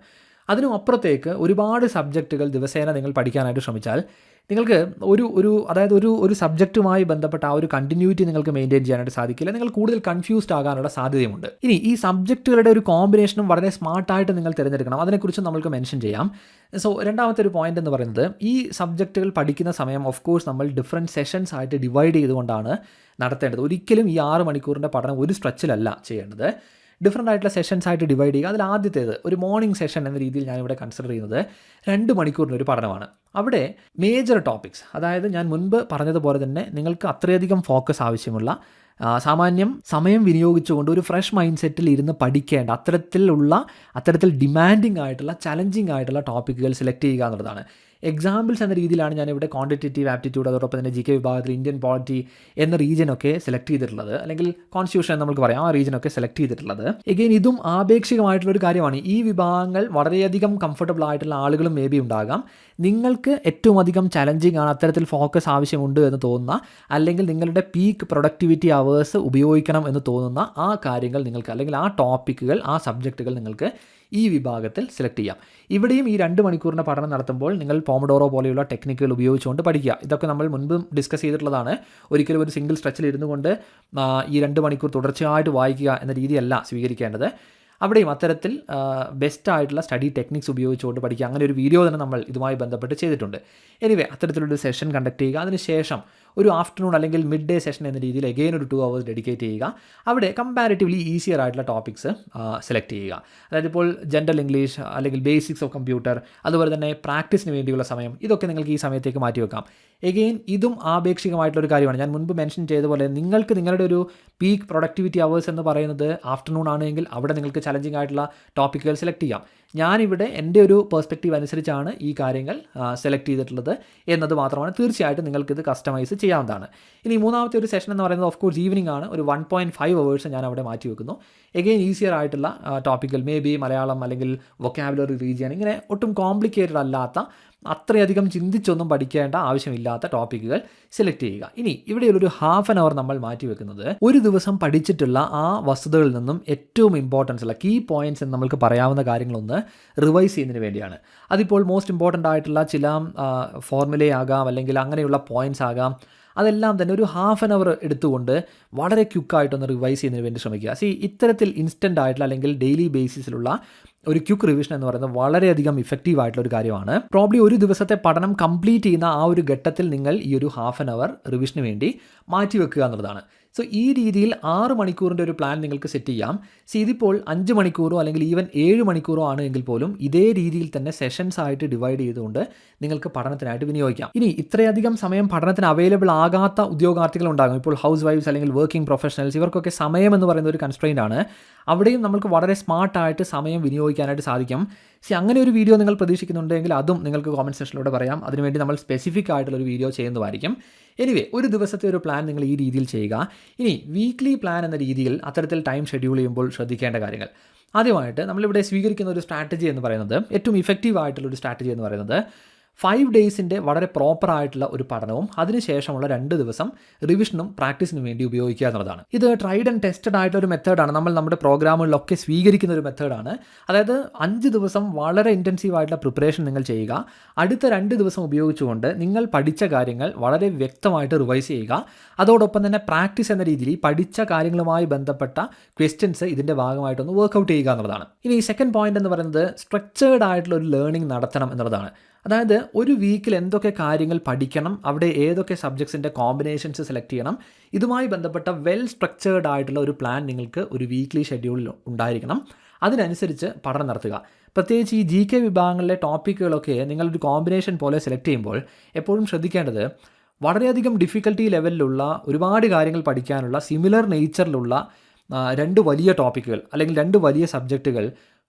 അതിനും അപ്പുറത്തേക്ക് ഒരുപാട് സബ്ജക്റ്റുകൾ ദിവസേന നിങ്ങൾ പഠിക്കാനായിട്ട് ശ്രമിച്ചാൽ നിങ്ങൾക്ക് ഒരു ഒരു അതായത് ഒരു ഒരു സബ്ജക്റ്റുമായി ബന്ധപ്പെട്ട ആ ഒരു കണ്ടിന്യൂറ്റി നിങ്ങൾക്ക് മെയിന്റെയിൻ ചെയ്യാനായിട്ട് സാധിക്കില്ല. നിങ്ങൾ കൂടുതൽ കൺഫ്യൂസ്ഡ് ആകാനുള്ള സാധ്യതയുണ്ട് ഇനി ഈ സബ്ജക്റ്റുകളുടെ ഒരു കോമ്പിനേഷനും വളരെ സ്മാർട്ടായിട്ട് നിങ്ങൾ തിരഞ്ഞെടുക്കണം. അതിനെക്കുറിച്ച് നമ്മൾക്ക് മെൻഷൻ ചെയ്യാം. സോ രണ്ടാമത്തെ ഒരു പോയിന്റ് എന്ന് പറയുന്നത് ഈ സബ്ജക്റ്റുകൾ പഠിക്കുന്ന സമയം ഓഫ് കോഴ്സ് നമ്മൾ ഡിഫറെന്റ് സെഷൻസ് ആയിട്ട് ഡിവൈഡ് ചെയ്തുകൊണ്ടാണ് നടത്തേണ്ടത്. ഒരിക്കലും ഈ ആറ് മണിക്കൂറിന്റെ പഠനം ഒരു സ്ട്രെച്ചിലല്ല ചെയ്യേണ്ടത്. ഡിഫറെന്റ് ആയിട്ടുള്ള സെഷൻസ് ആയിട്ട് ഡിവൈഡ് ചെയ്യുക. അതിൽ ആദ്യത്തേത് ഒരു മോർണിംഗ് സെഷൻ എന്ന രീതിയിൽ ഞാനിവിടെ കൺസിഡർ ചെയ്യുന്നത് രണ്ട് മണിക്കൂറിന്റെ ഒരു പഠനമാണ്. അവിടെ മേജർ ടോപ്പിക്സ് അതായത് ഞാൻ മുൻപ് പറഞ്ഞതുപോലെ തന്നെ നിങ്ങൾക്ക് അത്രയധികം ഫോക്കസ് ആവശ്യമുള്ള സാമാന്യം സമയം വിനിയോഗിച്ചുകൊണ്ട് ഒരു ഫ്രഷ് മൈൻഡ് സെറ്റിൽ ഇരുന്ന് പഠിക്കേണ്ട അത്തരത്തിലുള്ള അത്തരത്തിൽ ഡിമാൻഡിങ് ആയിട്ടുള്ള ചലഞ്ചിങ് ആയിട്ടുള്ള ടോപ്പിക്കുകൾ സെലക്ട് ചെയ്യുക എന്നുള്ളതാണ്. എക്സാമ്പിൾസ് എന്ന രീതിയിലാണ് ഞാൻ ഇവിടെ ക്വാണ്ടിറ്റേറ്റീവ് ആപ്റ്റിറ്റ്യൂഡ് അതോടൊപ്പം തന്നെ ജി കെ വിഭാഗത്തിൽ ഇന്ത്യൻ പോളിറ്റി എന്ന റീജിയനൊക്കെ സെലക്ട് ചെയ്തിട്ടുള്ളത്. അല്ലെങ്കിൽ കോൺസ്റ്റിറ്റ്യൂഷൻ നമുക്ക് പറയാം ആ റീജിയനൊക്കെ സെലക്ട് ചെയ്തിട്ടുള്ളത്. എഗെയിൻ ഇതും ആപേക്ഷികമായിട്ടുള്ള ഒരു കാര്യമാണ്. ഈ വിഭാഗങ്ങൾ വളരെയധികം കംഫർട്ടബിൾ ആയിട്ടുള്ള ആളുകളും മേ ബി ഉണ്ടാകാം. നിങ്ങൾക്ക് ഏറ്റവും അധികം ചലഞ്ചിങ് ആണ് അത്തരത്തിൽ ഫോക്കസ് ആവശ്യമുണ്ട് എന്ന് തോന്നുന്ന അല്ലെങ്കിൽ നിങ്ങളുടെ പീക്ക് പ്രൊഡക്ടിവിറ്റി അവേഴ്സ് ഉപയോഗിക്കണം എന്ന് തോന്നുന്ന ആ കാര്യങ്ങൾ നിങ്ങൾക്ക് അല്ലെങ്കിൽ ആ ടോപ്പിക്കുകൾ ആ സബ്ജക്റ്റുകൾ നിങ്ങൾക്ക് ഈ വിഭാഗത്തിൽ സെലക്ട് ചെയ്യാം. ഇവിടെയും ഈ രണ്ട് മണിക്കൂറിന്റെ പഠനം നടത്തുമ്പോൾ നിങ്ങൾ പോമഡോറോ പോലെയുള്ള ടെക്നിക്കുകൾ ഉപയോഗിച്ചുകൊണ്ട് പഠിക്കുക. ഇതൊക്കെ നമ്മൾ മുൻപ് ഡിസ്കസ് ചെയ്തിട്ടുള്ളതാണ്. ഒരിക്കലും ഒരു സിംഗിൾ സ്ട്രെച്ചിൽ ഇരുന്നു കൊണ്ട് ഈ രണ്ട് മണിക്കൂർ തുടർച്ചയായിട്ട് വായിക്കുക എന്ന രീതിയല്ല സ്വീകരിക്കേണ്ടത്. അവിടെയും അത്തരത്തിൽ ബെസ്റ്റ് ആയിട്ടുള്ള സ്റ്റഡി ടെക്നിക്സ് ഉപയോഗിച്ചുകൊണ്ട് പഠിക്കുക. അങ്ങനെ ഒരു വീഡിയോ തന്നെ നമ്മൾ ഇതുമായി ബന്ധപ്പെട്ട് ചെയ്തിട്ടുണ്ട്. എനിവേ അത്തരത്തിലൊരു സെഷൻ കണ്ടക്ട് ചെയ്യുക. അതിനുശേഷം ഒരു ആഫ്റ്റർനൂൺ അല്ലെങ്കിൽ മിഡ് ഡേ സെഷൻ എന്ന രീതിയിൽ എഗെയിൻ ഒരു ടു അവേഴ്സ് ഡെഡിക്കേറ്റ് ചെയ്യുക. അവിടെ കമ്പാരിറ്റീവ്ലി ഈസിയർ ആയിട്ടുള്ള ടോപ്പിക്സ് സെലക്ട് ചെയ്യുക. അതായത് ഇപ്പോൾ ജനറൽ ഇംഗ്ലീഷ് അല്ലെങ്കിൽ ബേസിക്സ് ഓഫ് കമ്പ്യൂട്ടർ അതുപോലെ തന്നെ പ്രാക്ടീസിന് വേണ്ടിയുള്ള സമയം ഇതൊക്കെ നിങ്ങൾക്ക് ഈ സമയത്തേക്ക് മാറ്റി വെക്കാം. എഗെയിൻ ഇതും ആപേക്ഷികമായിട്ടുള്ള ഒരു കാര്യമാണ്. ഞാൻ മുൻപ് മെൻഷൻ ചെയ്ത പോലെ നിങ്ങൾക്ക് നിങ്ങളുടെ ഒരു പീക്ക് പ്രൊഡക്ടിവിറ്റി അവേഴ്സ് എന്ന് പറയുന്നത് ആഫ്റ്റർനൂൺ ആണെങ്കിൽ അവിടെ നിങ്ങൾക്ക് ചലഞ്ചിങ് ആയിട്ടുള്ള ടോപ്പിക്കുകൾ സെലക്ട് ചെയ്യാം. ഞാനിവിടെ എന്റെ ഒരു പെർസ്പെക്റ്റീവ് അനുസരിച്ചാണ് ഈ കാര്യങ്ങൾ സെലക്ട് ചെയ്തിട്ടുള്ളത് എന്നത് മാത്രമാണ്. തീർച്ചയായിട്ടും നിങ്ങൾക്കിത് കസ്റ്റമൈസ് ചെയ്യാവുന്നതാണ്. ഇനി മൂന്നാമത്തെ ഒരു സെഷൻ എന്ന് പറയുന്നത് ഓഫ് കോഴ്സ് ഈവനിംഗ് ആണ്. ഒരു വൺ പോയിന്റ് ഫൈവ് അവേഴ്സ് ഞാൻ അവിടെ മാറ്റി വെക്കുന്നു. എഗെയിൻ ഈസിയർ ആയിട്ടുള്ള ടോപ്പിക്കൽ മേ ബി മലയാളം അല്ലെങ്കിൽ വൊക്കാബുലറി റീജിയൻ ഇങ്ങനെ ഒട്ടും കോംപ്ലിക്കേറ്റഡ് അല്ലാത്ത അത്രയധികം ചിന്തിച്ചൊന്നും പഠിക്കേണ്ട ആവശ്യമില്ലാത്ത ടോപ്പിക്കുകൾ സെലക്ട് ചെയ്യുക. ഇനി ഇവിടെ ഒരു ഹാഫ് ആൻ അവർ നമ്മൾ മാറ്റി വെക്കുന്നത് ഒരു ദിവസം പഠിച്ചിട്ടുള്ള ആ വസ്തുതകളിൽ നിന്നും ഏറ്റവും ഇമ്പോർട്ടൻസ് ഉള്ള കീ പോയിന്റ്സ് എന്ന് നമുക്ക് പറയാവുന്ന കാര്യങ്ങളൊന്ന് റിവൈസ് ചെയ്യുന്നതിന് വേണ്ടിയാണ്. അതിപ്പോൾ മോസ്റ്റ് ഇമ്പോർട്ടന്റ് ആയിട്ടുള്ള ചില ഫോർമുലയാകാം അല്ലെങ്കിൽ അങ്ങനെയുള്ള പോയിന്റ്സ് ആകാം. അതെല്ലാം തന്നെ ഒരു ഹാഫ് ആൻ അവർ എടുത്തുകൊണ്ട് വളരെ ക്യുക്കായിട്ടൊന്ന് റിവൈസ് ചെയ്യുന്നതിന് വേണ്ടി ശ്രമിക്കുക. സി ഇത്തരത്തിൽ ഇൻസ്റ്റന്റ് ആയിട്ടുള്ള അല്ലെങ്കിൽ ഡെയിലി ബേസിസിലുള്ള ഒരു ക്യുക്ക് റിവിഷൻ എന്ന് പറയുന്നത് വളരെയധികം ഇഫക്റ്റീവ് ആയിട്ടുള്ള ഒരു കാര്യമാണ്. പ്രോബ്ലി ഒരു ദിവസത്തെ പഠനം കംപ്ലീറ്റ് ചെയ്യുന്ന ആ ഒരു ഘട്ടത്തിൽ നിങ്ങൾ ഈ ഒരു ഹാഫ് ആൻ അവർ റിവിഷന് വേണ്ടി മാറ്റി വെക്കുക എന്നുള്ളതാണ്. സോ ഈ രീതിയിൽ ആറ് മണിക്കൂറിന്റെ ഒരു പ്ലാൻ നിങ്ങൾക്ക് സെറ്റ് ചെയ്യാം. സി ഇതിപ്പോൾ അഞ്ച് മണിക്കൂറോ അല്ലെങ്കിൽ ഈവൻ ഏഴ് മണിക്കൂറോ ആണ് എങ്കിൽ പോലും ഇതേ രീതിയിൽ തന്നെ സെഷൻസ് ആയിട്ട് ഡിവൈഡ് ചെയ്തുകൊണ്ട് നിങ്ങൾക്ക് പഠനത്തിനായിട്ട് വിനിയോഗിക്കാം. ഇനി ഇത്രയധികം സമയം പഠനത്തിന് അവൈലബിൾ ആകാത്ത ഉദ്യോഗാർത്ഥികൾ ഉണ്ടാകും. ഇപ്പോൾ ഹൗസ് വൈഫ്സ് അല്ലെങ്കിൽ വർക്കിംഗ് പ്രൊഫഷണൽസ് ഇവർക്കൊക്കെ സമയം എന്ന് പറയുന്ന ഒരു കൺസ്ട്രെയിന്റ് ആണ്. അവിടെയും നമുക്ക് വളരെ സ്മാർട്ടായിട്ട് സമയം വിനിയോഗിക്കാനായിട്ട് സാധിക്കും. സി അങ്ങനെ ഒരു വീഡിയോ നിങ്ങൾ പ്രതീക്ഷിക്കുന്നുണ്ടെങ്കിൽ അതും നിങ്ങൾക്ക് കോമന്റ് സെക്ഷനിലൂടെ പറയാം. അതിനുവേണ്ടി നമ്മൾ സ്പെസിഫിക് ആയിട്ടുള്ള ഒരു വീഡിയോ ചെയ്യുന്നതായിരിക്കും. എനിവേ ഒരു ദിവസത്തെ ഒരു പ്ലാൻ നിങ്ങൾ ഈ രീതിയിൽ ചെയ്യുക. ഇനി വീക്ക്ലി പ്ലാൻ എന്ന രീതിയിൽ അത്തരത്തിൽ ടൈം ഷെഡ്യൂൾ ചെയ്യുമ്പോൾ ശ്രദ്ധിക്കേണ്ട കാര്യങ്ങൾ. ആദ്യമായിട്ട് നമ്മളിവിടെ സ്വീകരിക്കുന്ന ഒരു സ്ട്രാറ്റജി എന്ന് പറയുന്നത് ഏറ്റവും ഇഫക്റ്റീവ് ആയിട്ടുള്ള ഒരു സ്ട്രാറ്റജി എന്ന് പറയുന്നത് ഫൈവ് ഡേയ്സിന്റെ വളരെ പ്രോപ്പർ ആയിട്ടുള്ള ഒരു പഠനവും അതിനുശേഷമുള്ള രണ്ട് ദിവസം റിവിഷനും പ്രാക്ടീസിനും വേണ്ടി ഉപയോഗിക്കുക എന്നുള്ളതാണ്. ഇത് ട്രൈഡ് ആൻഡ് ടെസ്റ്റഡ് ആയിട്ടുള്ള ഒരു മെത്തേഡാണ് നമ്മൾ നമ്മുടെ പ്രോഗ്രാമുകളിലൊക്കെ സ്വീകരിക്കുന്ന ഒരു മെത്തേഡാണ് അതായത് അഞ്ച് ദിവസം വളരെ ഇന്റൻസീവ് ആയിട്ടുള്ള പ്രിപ്പറേഷൻ നിങ്ങൾ ചെയ്യുക. അടുത്ത രണ്ട് ദിവസം ഉപയോഗിച്ചുകൊണ്ട് നിങ്ങൾ പഠിച്ച കാര്യങ്ങൾ വളരെ വ്യക്തമായിട്ട് റിവൈസ് ചെയ്യുക. അതോടൊപ്പം തന്നെ പ്രാക്ടീസ് എന്ന രീതിയിൽ പഠിച്ച കാര്യങ്ങളുമായി ബന്ധപ്പെട്ട ക്വസ്റ്റ്യൻസ് ഇതിന്റെ ഭാഗമായിട്ടൊന്ന് വർക്കൗട്ട് ചെയ്യുക എന്നുള്ളതാണ്. ഇനി സെക്കൻഡ് പോയിന്റ് എന്ന് പറയുന്നത് സ്ട്രക്ചേർഡ് ആയിട്ടുള്ള ഒരു ലേണിംഗ് നടത്തണം എന്നുള്ളതാണ്. അതായത് ഒരു വീക്കിൽ എന്തൊക്കെ കാര്യങ്ങൾ പഠിക്കണം അവിടെ ഏതൊക്കെ സബ്ജക്ട്സിന്റെ കോമ്പിനേഷൻസ് സെലക്ട് ചെയ്യണം ഇതുമായി ബന്ധപ്പെട്ട വെൽ സ്ട്രക്ചേർഡ് ആയിട്ടുള്ള ഒരു പ്ലാൻ നിങ്ങൾക്ക് ഒരു വീക്ക്ലി ഷെഡ്യൂളിൽ ഉണ്ടായിരിക്കണം. അതിനനുസരിച്ച് പഠനം നടത്തുക. പ്രത്യേകിച്ച് ഈ ജി കെ വിഭാഗങ്ങളിലെ ടോപ്പിക്കുകളൊക്കെ നിങ്ങളൊരു കോമ്പിനേഷൻ പോലെ സെലക്ട് ചെയ്യുമ്പോൾ എപ്പോഴും ശ്രദ്ധിക്കേണ്ടത് വളരെയധികം ഡിഫിക്കൽട്ടി ലെവലിലുള്ള ഒരുപാട് കാര്യങ്ങൾ പഠിക്കാനുള്ള സിമിലർ നേച്ചറിലുള്ള രണ്ട് വലിയ ടോപ്പിക്കുകൾ അല്ലെങ്കിൽ രണ്ട് വലിയ സബ്ജക്റ്റുകൾ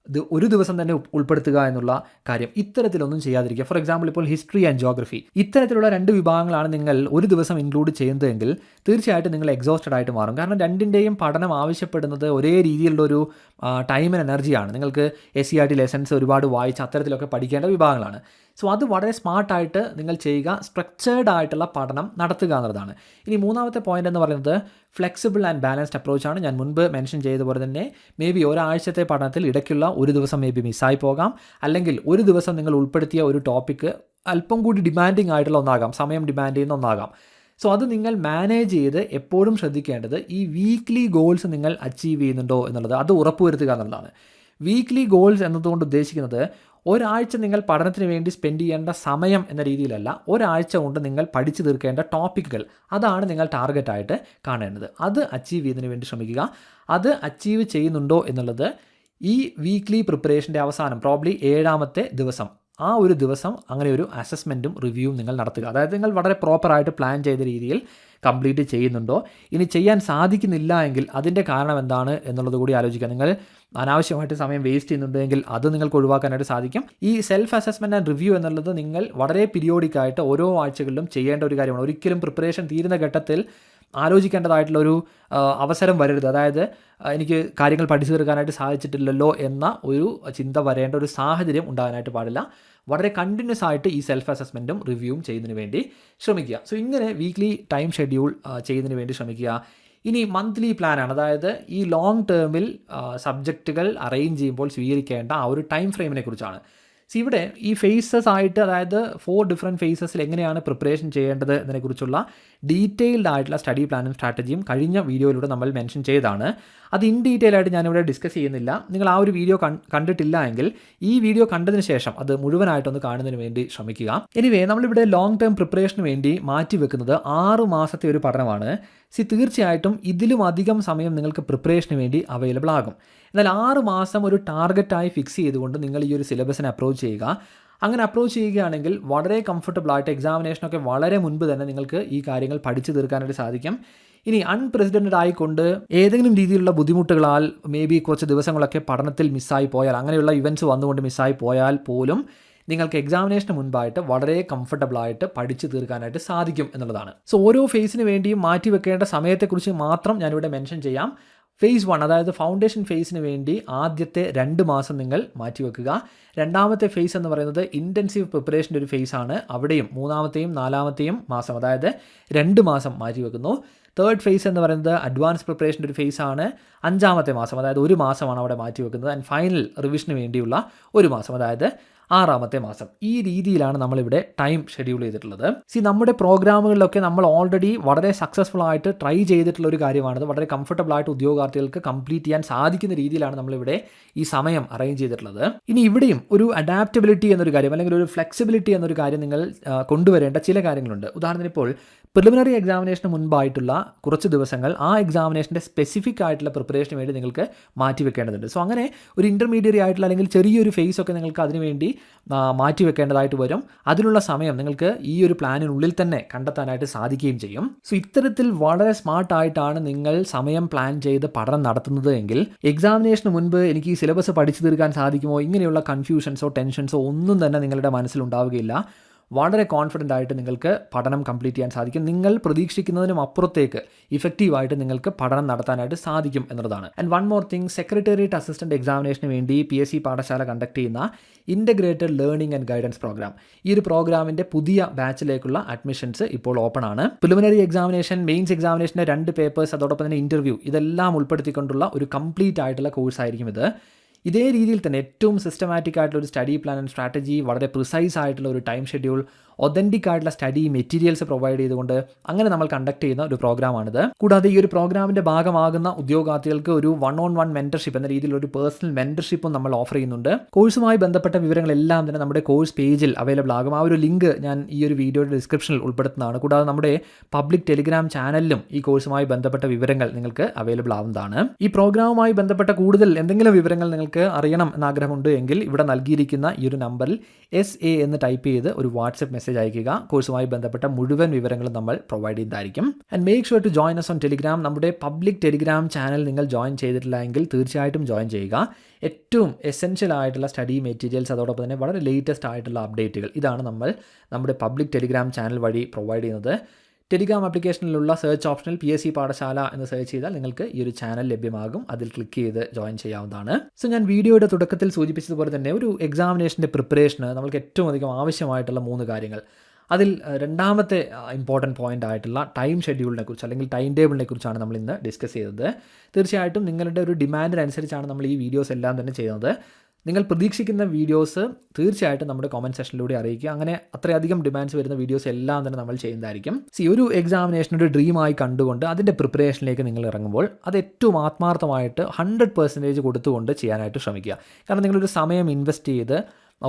ഇത് ഒരു ദിവസം തന്നെ ഉൾപ്പെടുത്തുക എന്നുള്ള കാര്യം ഇത്തരത്തിലൊന്നും ചെയ്യാതിരിക്കുക. ഫോർ എക്സാമ്പിൾ ഇപ്പോൾ ഹിസ്റ്ററി ആൻഡ് ജോഗ്രഫി ഇത്തരത്തിലുള്ള രണ്ട് വിഭാഗങ്ങളാണ് നിങ്ങൾ ഒരു ദിവസം ഇൻക്ലൂഡ് ചെയ്യുന്നതെങ്കിൽ തീർച്ചയായിട്ടും നിങ്ങൾ എക്സോസ്റ്റഡ് ആയിട്ട് മാറും. കാരണം രണ്ടിന്റെയും പഠനം ആവശ്യപ്പെടുന്നത് ഒരേ രീതിയിലുള്ള ഒരു ടൈം ആൻഡ് എനർജിയാണ് നിങ്ങൾക്ക് S C R T lessons ഒരുപാട് വായിച്ച് അത്തരത്തിലൊക്കെ പഠിക്കേണ്ട വിഭാഗങ്ങളാണ്. സോ അത് വളരെ സ്മാർട്ടായിട്ട് നിങ്ങൾ ചെയ്യുക സ്ട്രക്ചേർഡ് ആയിട്ടുള്ള പഠനം നടത്തുക എന്നുള്ളതാണ്. ഇനി മൂന്നാമത്തെ പോയിന്റ് എന്ന് പറയുന്നത് ഫ്ലെക്സിബിൾ ആൻഡ് ബാലൻസ്ഡ് അപ്രോച്ചാണ് ഞാൻ മുൻപ് മെൻഷൻ ചെയ്തതുപോലെ പോലെ തന്നെ മേ ബി ഒരാഴ്ചത്തെ പഠനത്തിൽ ഇടയ്ക്കുള്ള ഒരു ദിവസം മേ ബി മിസ്സായി പോകാം. അല്ലെങ്കിൽ ഒരു ദിവസം നിങ്ങൾ ഉൾപ്പെടുത്തിയ ഒരു ടോപ്പിക്ക് അല്പം കൂടി ഡിമാൻഡിങ് ആയിട്ടുള്ള ഒന്നാകാം സമയം ഡിമാൻഡ് ചെയ്യുന്ന ഒന്നാകാം. സോ അത് നിങ്ങൾ മാനേജ് ചെയ്ത് എപ്പോഴും ശ്രദ്ധിക്കേണ്ടത് ഈ വീക്ക്ലി ഗോൾസ് നിങ്ങൾ അച്ചീവ് ചെയ്യുന്നുണ്ടോ എന്നുള്ളത് അത് ഉറപ്പുവരുത്തുക എന്നുള്ളതാണ്. വീക്ക്ലി ഗോൾസ് എന്നതുകൊണ്ട് ഉദ്ദേശിക്കുന്നത് ഒരാഴ്ച നിങ്ങൾ പഠനത്തിന് വേണ്ടി സ്പെൻഡ് ചെയ്യേണ്ട സമയം എന്ന രീതിയിലല്ല ഒരാഴ്ച കൊണ്ട് നിങ്ങൾ പഠിച്ചു തീർക്കേണ്ട ടോപ്പിക്കുകൾ അതാണ് നിങ്ങൾ ടാർഗറ്റായിട്ട് കാണേണ്ടത്. അത് അച്ചീവ് ചെയ്യുന്നതിന് വേണ്ടി ശ്രമിക്കുക. അത് അച്ചീവ് ചെയ്യുന്നുണ്ടോ എന്നുള്ളത് ഈ വീക്ക്ലി പ്രിപ്പറേഷന്റെ അവസാനം പ്രോബ്ലി ഏഴാമത്തെ ദിവസം ആ ഒരു ദിവസം അങ്ങനെ ഒരു അസസ്മെന്റും റിവ്യൂവും നിങ്ങൾ നടത്തുക. അതായത് നിങ്ങൾ വളരെ പ്രോപ്പറായിട്ട് പ്ലാൻ ചെയ്ത രീതിയിൽ കംപ്ലീറ്റ് ചെയ്യുന്നുണ്ടോ? ഇനി ചെയ്യാൻ സാധിക്കുന്നില്ല എങ്കിൽ അതിന്റെ കാരണം എന്താണ് എന്നുള്ളത് കൂടി ആലോചിക്കുക. നിങ്ങൾ അനാവശ്യമായിട്ട് സമയം വേസ്റ്റ് ചെയ്യുന്നുണ്ടെങ്കിൽ അത് നിങ്ങൾക്ക് ഒഴിവാക്കാനായിട്ട് സാധിക്കും. ഈ സെൽഫ് അസസ്മെന്റ് ആൻഡ് റിവ്യൂ എന്നുള്ളത് നിങ്ങൾ വളരെ പിരിയോഡിക്കായിട്ട് ഓരോ ആഴ്ചകളിലും ചെയ്യേണ്ട ഒരു കാര്യമാണ്. ഒരിക്കലും പ്രിപ്പറേഷൻ തീരുന്ന ഘട്ടത്തിൽ ആലോചിക്കേണ്ടതായിട്ടുള്ള ഒരു അവസരം വരരുത്. അതായത് എനിക്ക് കാര്യങ്ങൾ പഠിച്ചു തീർക്കാനായിട്ട് സാധിച്ചിട്ടില്ലല്ലോ എന്ന ഒരു ചിന്ത വരേണ്ട ഒരു സാഹചര്യം ഉണ്ടാകാനായിട്ട് പാടില്ല. വളരെ കണ്ടിന്യൂസ് ആയിട്ട് ഈ സെൽഫ് അസസ്മെന്റും റിവ്യൂവും ചെയ്യുന്നതിന് വേണ്ടി ശ്രമിക്കുക. സോ ഇങ്ങനെ വീക്ക്ലി ടൈം ഷെഡ്യൂൾ ചെയ്യുന്നതിന് വേണ്ടി ശ്രമിക്കുക. ഇനി മന്ത്ലി പ്ലാനാണ് അതായത് ഈ ലോങ് ടേമിൽ സബ്ജക്റ്റുകൾ അറേഞ്ച് ചെയ്യുമ്പോൾ സ്വീകരിക്കേണ്ട ആ ഒരു ടൈം ഫ്രെയിമിനെ കുറിച്ചാണ്. സോ ഇവിടെ ഈ ഫേസസ് ആയിട്ട് അതായത് ഫോർ ഡിഫറെന്റ് ഫേസസിൽ എങ്ങനെയാണ് പ്രിപ്പറേഷൻ ചെയ്യേണ്ടത് എന്നതിനെക്കുറിച്ചുള്ള ഡീറ്റെയിൽഡ് ആയിട്ടുള്ള സ്റ്റഡി പ്ലാനും സ്ട്രാറ്റജിയും കഴിഞ്ഞ വീഡിയോയിലൂടെ നമ്മൾ മെൻഷൻ ചെയ്തതാണ്. അത് ഇൻ ഡീറ്റെയിൽ ആയിട്ട് ഞാനിവിടെ ഡിസ്കസ് ചെയ്യുന്നില്ല. നിങ്ങൾ ആ ഒരു വീഡിയോ കണ്ടിട്ടില്ല എങ്കിൽ ഈ വീഡിയോ കണ്ടതിന് ശേഷം അത് മുഴുവനായിട്ടൊന്ന് കാണുന്നതിന് വേണ്ടി ശ്രമിക്കുക. എനിവേ നമ്മളിവിടെ ലോങ് ടേം പ്രിപ്പറേഷന് വേണ്ടി മാറ്റി വെക്കുന്നത് ആറ് മാസത്തെ ഒരു പഠനമാണ്. സി തീർച്ചയായിട്ടും ഇതിലും അധികം സമയം നിങ്ങൾക്ക് പ്രിപ്പറേഷന് വേണ്ടി അവൈലബിൾ ആകും. എന്നാൽ ആറ് മാസം ഒരു ടാർഗറ്റായി ഫിക്സ് ചെയ്തുകൊണ്ട് നിങ്ങൾ ഈ ഒരു സിലബസിനെ അപ്രോച്ച് ചെയ്യുക. അങ്ങനെ അപ്രോച്ച് ചെയ്യുകയാണെങ്കിൽ വളരെ കംഫർട്ടബിൾ ആയിട്ട് എക്സാമിനേഷനൊക്കെ വളരെ മുൻപ് തന്നെ നിങ്ങൾക്ക് ഈ കാര്യങ്ങൾ പഠിച്ചു തീർക്കാനായിട്ട് സാധിക്കും. ഇനി അൺപ്രസിഡന്റഡ് ആയിക്കൊണ്ട് ഏതെങ്കിലും രീതിയിലുള്ള ബുദ്ധിമുട്ടുകളാൽ മേ ബി കുറച്ച് ദിവസങ്ങളൊക്കെ പഠനത്തിൽ മിസ്സായി പോയാൽ അങ്ങനെയുള്ള ഇവന്റ്സ് വന്നുകൊണ്ട് മിസ്സായി പോയാൽ പോലും നിങ്ങൾക്ക് എക്സാമിനേഷന് മുൻപായിട്ട് വളരെ കംഫർട്ടബിൾ ആയിട്ട് പഠിച്ചു തീർക്കാനായിട്ട് സാധിക്കും എന്നുള്ളതാണ്. സോ ഓരോ ഫേസിന് വേണ്ടിയും മാറ്റി വെക്കേണ്ട സമയത്തെക്കുറിച്ച് മാത്രം ഞാനിവിടെ മെൻഷൻ ചെയ്യാം. ഫേസ് വൺ അതായത് ഫൗണ്ടേഷൻ ഫേസിന് വേണ്ടി ആദ്യത്തെ രണ്ട് മാസം നിങ്ങൾ മാറ്റിവെക്കുക. രണ്ടാമത്തെ ഫേസ് എന്ന് പറയുന്നത് ഇന്റൻസീവ് പ്രിപ്പറേഷന്റെ ഒരു ഫേസ് ആണ്. അവിടെയും മൂന്നാമത്തെയും നാലാമത്തെയും മാസം അതായത് രണ്ട് മാസം മാറ്റിവെക്കുന്നു. തേർഡ് ഫേസ് എന്ന് പറയുന്നത് അഡ്വാൻസ് പ്രിപ്പറേഷന്റെ ഒരു ഫേസ് ആണ്. അഞ്ചാമത്തെ മാസം അതായത് ഒരു മാസമാണ് അവിടെ മാറ്റിവെക്കുന്നത്. ആൻഡ് ഫൈനൽ റിവിഷന് വേണ്ടിയുള്ള ഒരു മാസം അതായത് ആറാമത്തെ മാസം. ഈ രീതിയിലാണ് നമ്മളിവിടെ ടൈം ഷെഡ്യൂൾ ചെയ്തിട്ടുള്ളത്. സി നമ്മുടെ പ്രോഗ്രാമുകളിലൊക്കെ നമ്മൾ ഓൾറെഡി വളരെ സക്സസ്ഫുൾ ആയിട്ട് ട്രൈ ചെയ്തിട്ടുള്ള ഒരു കാര്യമാണിത്. വളരെ കംഫർട്ടബിൾ ആയിട്ട് ഉദ്യോഗാർത്ഥികൾക്ക് കംപ്ലീറ്റ് ചെയ്യാൻ സാധിക്കുന്ന രീതിയിലാണ് നമ്മളിവിടെ ഈ സമയം അറേഞ്ച് ചെയ്തിട്ടുള്ളത്. ഇനി ഇവിടെയും ഒരു അഡാപ്റ്റബിലിറ്റി എന്നൊരു കാര്യം അല്ലെങ്കിൽ ഒരു ഫ്ലെക്സിബിലിറ്റി എന്നൊരു കാര്യം നിങ്ങൾ കൊണ്ടുവരേണ്ട ചില കാര്യങ്ങളുണ്ട്. ഉദാഹരണത്തിന് ഇപ്പോൾ പ്രിലിമിനറി എക്സാമിനേഷന് മുൻപായിട്ടുള്ള കുറച്ച് ദിവസങ്ങൾ ആ എക്സാമിനേഷന്റെ സ്പെസിഫിക് ആയിട്ടുള്ള പ്രിപ്പറേഷന് വേണ്ടി നിങ്ങൾക്ക് മാറ്റി വെക്കേണ്ടതുണ്ട്. സോ അങ്ങനെ ഒരു ഇന്റർമീഡിയറ്റ് ആയിട്ടുള്ള അല്ലെങ്കിൽ ചെറിയൊരു ഫേസ് ഒക്കെ നിങ്ങൾക്ക് അതിനുവേണ്ടി മാറ്റി വെക്കേണ്ടതായിട്ട് വരും. അതിനുള്ള സമയം നിങ്ങൾക്ക് ഈ ഒരു പ്ലാനിനുള്ളിൽ തന്നെ കണ്ടെത്താനായിട്ട് സാധിക്കുകയും ചെയ്യും. സോ ഇത്തരത്തിൽ വളരെ സ്മാർട്ടായിട്ടാണ് നിങ്ങൾ സമയം പ്ലാൻ ചെയ്ത് പഠനം നടത്തുന്നത് എങ്കിൽ എക്സാമിനേഷന് മുൻപ് എനിക്ക് ഈ സിലബസ് പഠിച്ചു തീർക്കാൻ സാധിക്കുമോ? ഇങ്ങനെയുള്ള കൺഫ്യൂഷൻസോ ടെൻഷൻസോ ഒന്നും തന്നെ നിങ്ങളുടെ മനസ്സിലുണ്ടാവുകയില്ല വളരെ കോൺഫിഡന്റ് ആയിട്ട് നിങ്ങൾക്ക് പഠനം കംപ്ലീറ്റ് ചെയ്യാൻ സാധിക്കും. നിങ്ങൾ പ്രതീക്ഷിക്കുന്നതിനും അപ്പുറത്തേക്ക് ഇഫക്റ്റീവായിട്ട് നിങ്ങൾക്ക് പഠനം നടത്താനായിട്ട് സാധിക്കും എന്നുള്ളതാണ് and one more thing secretariat assistant എക്സാമിനേഷന് വേണ്ടി P S C Pathashala conduct ചെയ്യുന്ന integrated learning and guidance programme ഈ ഒരു പ്രോഗ്രാമിന്റെ പുതിയ ബാച്ചിലേക്കുള്ള അഡ്മിഷൻസ് ഇപ്പോൾ ഓപ്പൺ ആണ്. പ്രിലിമിനറി എക്സാമിനേഷൻ മെയിൻസ് എക്സാമിനേഷന്റെ രണ്ട് പേപ്പേഴ്സ് അതോടൊപ്പം തന്നെ ഇന്റർവ്യൂ ഇതെല്ലാം ഉൾപ്പെടുത്തിക്കൊണ്ടുള്ള ഒരു കംപ്ലീറ്റ് ആയിട്ടുള്ള കോഴ്സായിരിക്കും ഇത്. ഇതേ രീതിയിൽ തന്നെ ഏറ്റവും സിസ്റ്റമാറ്റിക് ആയിട്ടുള്ള ഒരു സ്റ്റഡി പ്ലാൻ ആൻഡ് സ്ട്രാറ്റജി വളരെ പ്രിസൈസ് ആയിട്ടുള്ള ഒരു ടൈം ഷെഡ്യൂൾ ഒതന്റിക് ആയിട്ടുള്ള സ്റ്റഡി മെറ്റീരിയൽസ് പ്രൊവൈഡ് ചെയ്തുകൊണ്ട് അങ്ങനെ നമ്മൾ കണ്ടക്ട് ചെയ്യുന്ന ഒരു പ്രോഗ്രാമാണിത് കൂടാതെ ഈ ഒരു പ്രോഗ്രാമിന്റെ ഭാഗമാകുന്ന ഉദ്യോഗാർത്ഥികൾക്ക് ഒരു വൺ ഓൺ വൺ മെന്റർഷിപ്പ് എന്ന രീതിയിൽ ഒരു പേഴ്സണൽ മെന്റർഷിപ്പും നമ്മൾ ഓഫർ ചെയ്യുന്നുണ്ട്. കോഴ്സുമായി ബന്ധപ്പെട്ട വിവരങ്ങളെല്ലാം തന്നെ നമ്മുടെ കോഴ്സ് പേജിൽ അവൈലബിൾ ആകും. ആ ഒരു ലിങ്ക് ഞാൻ ഈ ഒരു വീഡിയോയുടെ ഡിസ്ക്രിപ്ഷനിൽ ഉൾപ്പെടുത്തുന്നതാണ്. കൂടാതെ നമ്മുടെ പബ്ലിക് ടെലിഗ്രാം ചാനലിലും ഈ കോഴ്സുമായി ബന്ധപ്പെട്ട വിവരങ്ങൾ നിങ്ങൾക്ക് അവൈലബിൾ ആവുന്നതാണ്. ഈ പ്രോഗ്രാമുമായി ബന്ധപ്പെട്ട കൂടുതൽ എന്തെങ്കിലും വിവരങ്ങൾ നിങ്ങൾക്ക് അറിയണം എന്നാഗ്രഹമുണ്ട് എങ്കിൽ ഇവിടെ നൽകിയിരിക്കുന്ന ഈ ഒരു നമ്പറിൽ എസ് എ എന്ന് ടൈപ്പ് ചെയ്ത് ഒരു വാട്സപ്പ് മെസ്സേജ് അയക്കുക കോഴ്സുമായി ബന്ധപ്പെട്ട മുഴുവൻ വിവരങ്ങളും നമ്മൾ provide ചെയ്തായിരിക്കും and make sure to join us on Telegram നമ്മുടെ പബ്ലിക് ടെലിഗ്രാം ചാനൽ നിങ്ങൾ ജോയിൻ ചെയ്തിട്ടില്ല എങ്കിൽ തീർച്ചയായിട്ടും ജോയിൻ ചെയ്യുക. ഏറ്റവും എസെൻഷ്യൽ ആയിട്ടുള്ള സ്റ്റഡി മെറ്റീരിയൽസ് അതോടൊപ്പം തന്നെ വളരെ ലേറ്റസ്റ്റ് ആയിട്ടുള്ള അപ്ഡേറ്റുകൾ ഇതാണ് നമ്മൾ നമ്മുടെ പബ്ലിക് ടെലിഗ്രാം ചാനൽ വഴി പ്രൊവൈഡ് ചെയ്യുന്നത്. ടെലിഗ്രാം ആപ്ലിക്കേഷനിലുള്ള സെർച്ച് ഓപ്ഷനിൽ പി എസ് സി പാഠശാല എന്ന് സെർച്ച് ചെയ്താൽ നിങ്ങൾക്ക് ഈ ഒരു ചാനൽ ലഭ്യമാകും. അതിൽ ക്ലിക്ക് ചെയ്ത് ജോയിൻ ചെയ്യാവുന്നതാണ്. സോ ഞാൻ വീഡിയോയുടെ തുടക്കത്തിൽ സൂചിപ്പിച്ചതുപോലെ തന്നെ ഒരു എക്സാമിനേഷന്റെ പ്രിപ്പറേഷന് നമുക്ക് ഏറ്റവും അധികം ആവശ്യമായിട്ടുള്ള മൂന്ന് കാര്യങ്ങൾ. അതിൽ രണ്ടാമത്തെ ഇമ്പോർട്ടന്റ് പോയിന്റ് ആയിട്ടുള്ള ടൈം ഷെഡ്യൂളിനെ കുറിച്ച് അല്ലെങ്കിൽ ടൈം ടേബിളിനെ കുറിച്ചാണ് നമ്മൾ ഇന്ന് ഡിസ്കസ് ചെയ്തത്. തീർച്ചയായിട്ടും നിങ്ങളുടെ ഒരു ഡിമാൻഡിനനുസരിച്ചാണ് നമ്മൾ ഈ വീഡിയോസ് എല്ലാം തന്നെ ചെയ്യുന്നത്. നിങ്ങൾ പ്രതീക്ഷിക്കുന്ന വീഡിയോസ് തീർച്ചയായിട്ടും നമ്മുടെ കോമന്റ് സെക്ഷനിലൂടെ അറിയിക്കുക. അങ്ങനെ അത്രയധികം ഡിമാൻഡ്സ് വരുന്ന വീഡിയോസ് എല്ലാം തന്നെ നമ്മൾ ചെയ്യുന്നതായിരിക്കും. സി ഒരു എക്സാമിനേഷൻ ഒരു ഡ്രീമായി കണ്ടുകൊണ്ട് അതിന്റെ പ്രിപ്പറേഷനിലേക്ക് നിങ്ങൾ ഇറങ്ങുമ്പോൾ അത് ഏറ്റവും ആത്മാർത്ഥമായിട്ട് ഹൺഡ്രഡ് പെർസെന്റേജ് കൊടുത്തുകൊണ്ട് ചെയ്യാനായിട്ട് ശ്രമിക്കുക. കാരണം നിങ്ങളൊരു സമയം ഇൻവെസ്റ്റ് ചെയ്ത്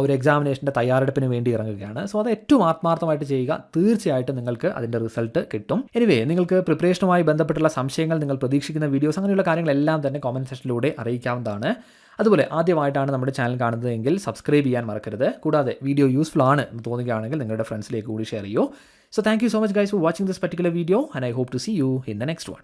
ഒരു എക്സാമിനേഷന്റെ തയ്യാറെടുപ്പിന് വേണ്ടി ഇറങ്ങുകയാണ്. സോ അത് ഏറ്റവും ആത്മാർത്ഥമായിട്ട് ചെയ്യുക തീർച്ചയായിട്ടും നിങ്ങൾക്ക് അതിന്റെ റിസൾട്ട് കിട്ടും. എനിവേ നിങ്ങൾക്ക് പ്രിപ്പറേഷനുമായി ബന്ധപ്പെട്ടുള്ള സംശയങ്ങൾ നിങ്ങൾ പ്രതീക്ഷിക്കുന്ന വീഡിയോസ് അങ്ങനെയുള്ള കാര്യങ്ങളെല്ലാം തന്നെ കോമന്റ് സെക്ഷനിലൂടെ അറിയിക്കാവുന്നതാണ്. അതുപോലെ ആദ്യമായിട്ടാണ് നമ്മുടെ ചാനൽ കാണുന്നതെങ്കിൽ സബ്സ്ക്രൈബ് ചെയ്യാൻ മറക്കരുത്. കൂടാതെ വീഡിയോ യൂസ്ഫുൾ ആണ് എന്ന് തോന്നുകയാണെങ്കിൽ നിങ്ങളുടെ ഫ്രണ്ട്സിലേക്ക് കൂടി ഷെയർ ചെയ്യൂ. So thank you so much guys for watching this particular video and I hope to see you in the next one